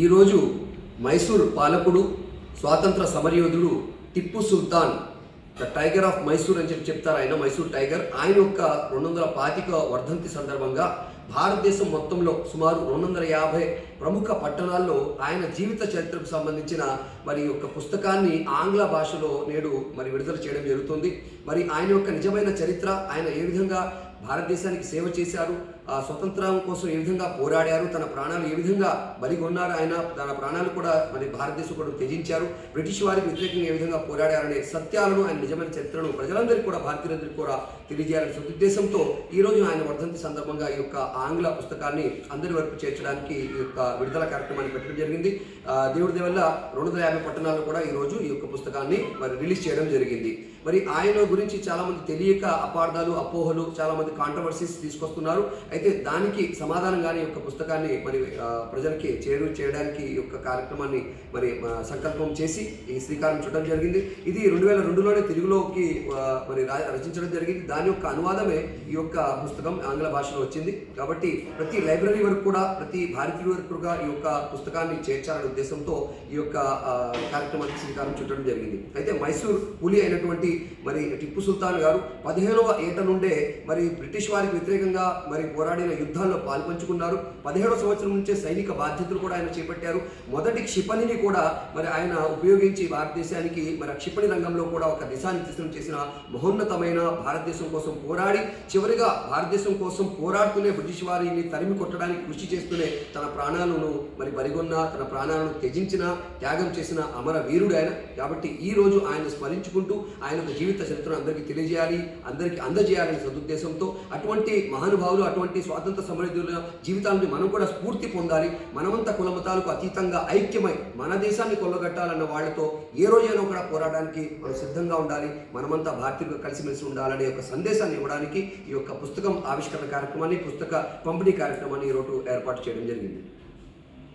ఈరోజు మైసూర్ పాలకుడు స్వాతంత్ర సమరయోధుడు Tippu Sultan the tiger of Mysore అని చెప్పి చెప్తారు ఆయన మైసూర్ టైగర్. ఆయన యొక్క రెండు వందల పాతిక వర్ధంతి సందర్భంగా భారతదేశం మొత్తంలో సుమారు రెండు వందల యాభై ప్రముఖ పట్టణాల్లో ఆయన జీవిత చరిత్రకు సంబంధించిన మరి యొక్క పుస్తకాన్ని ఆంగ్ల భాషలో నేడు మరి విడుదల చేయడం జరుగుతుంది. మరి ఆయన యొక్క నిజమైన చరిత్ర ఆయన ఏ విధంగా భారతదేశానికి సేవ చేశారు. ఆ స్వతంత్రం కోసం ఏ విధంగా పోరాడారు తన ప్రాణాలు ఏ విధంగా బలిగొన్నారు ఆయన తన ప్రాణాలు కూడా మరి భారతదేశం కూడా త్యజించారు. బ్రిటిష్ వారికి వ్యతిరేకంగా ఏ విధంగా పోరాడారనే సత్యాలను ఆయన నిజమైన చరిత్రను ప్రజలందరికీ కూడా భారతీయులందరికీ కూడా తెలియజేయాలనే సదుద్దేశంతో ఈ రోజు ఆయన వర్ధంతి సందర్భంగా ఈ యొక్క ఆంగ్ల పుస్తకాన్ని అందరి వరకు చేర్చడానికి ఈ యొక్క విడుదల కార్యక్రమాన్ని పెట్టడం జరిగింది. దేవుడి వల్ల రెండు వందల యాభై పట్టణాల్లో కూడా ఈ రోజు ఈ యొక్క పుస్తకాన్ని మరి రిలీజ్ చేయడం జరిగింది. మరి ఆయన గురించి చాలామంది తెలియక అపార్థాలు అపోహలు చాలామంది కాంట్రవర్సీస్ తీసుకొస్తున్నారు. అయితే దానికి సమాధానంగానే ఈ యొక్క పుస్తకాన్ని మరి ప్రజలకి చేరు చేయడానికి ఈ యొక్క కార్యక్రమాన్ని మరి సంకల్పం చేసి ఈ శ్రీకారం చుట్టడం జరిగింది. ఇది రెండు వేల రెండులోనే తెలుగులోకి మరి రచించడం జరిగింది. దాని యొక్క అనువాదమే ఈ యొక్క పుస్తకం ఆంగ్ల భాషలో వచ్చింది. కాబట్టి ప్రతి లైబ్రరీ వరకు కూడా ప్రతి భారతీయుడి వరకు కూడా ఈ యొక్క పుస్తకాన్ని చేర్చాలనే ఉద్దేశంతో ఈ యొక్క కార్యక్రమానికి శ్రీకారం చుట్టడం జరిగింది. అయితే మైసూర్ పులి అయినటువంటి మరి టిప్పు సుల్తాన్ గారు పదిహేనవ ఏట నుండే మరి బ్రిటిష్ వారికి వ్యతిరేకంగా మరి పోరాడిన యుద్ధాల్లో పాల్పంచుకున్నారు. పదిహేడో సంవత్సరం నుంచే సైనిక బాధ్యతలు కూడా ఆయన చేపట్టారు. మొదటి క్షిపణిని కూడా మరి ఆయన ఉపయోగించి భారతదేశానికి మరి క్షిపణి రంగంలో కూడా ఒక దిశానిర్దేశం చేసిన మహోన్నతమైన భారతదేశం కోసం పోరాడి చివరిగా భారతదేశం కోసం పోరాడుతూనే బ్రిటిష్ వారిని తరిమి కొట్టడానికి కృషి చేస్తూనే తన ప్రాణాలను మరి బరిగొన్న తన ప్రాణాలను త్యజించిన త్యాగం చేసిన అమర వీరుడు ఆయన. కాబట్టి ఈ రోజు ఆయన స్మరించుకుంటూ ఆయన జీవిత చరిత్రను అందరికీ తెలియజేయాలి అందరికీ అందజేయాలనే సదుద్దేశంతో అటువంటి మహానుభావులు అటువంటి స్వాతంత్ర సమృద్ధుల జీవితాలను మనం కూడా స్ఫూర్తి పొందాలి. మనమంతా కులమతాలకు అతీతంగా ఐక్యమై మన దేశాన్ని కొల్లగట్టాలన్న వాళ్ళతో ఏ రోజైనా కూడా పోరాడడానికి మనం సిద్ధంగా ఉండాలి. మనమంతా భారతీయులు కలిసిమెలిసి ఉండాలనే ఒక సందేశాన్ని ఇవ్వడానికి ఈ యొక్క పుస్తకం ఆవిష్కరణ కార్యక్రమాన్ని పుస్తక పంపిణీ కార్యక్రమాన్ని ఈరోజు ఏర్పాటు చేయడం జరిగింది.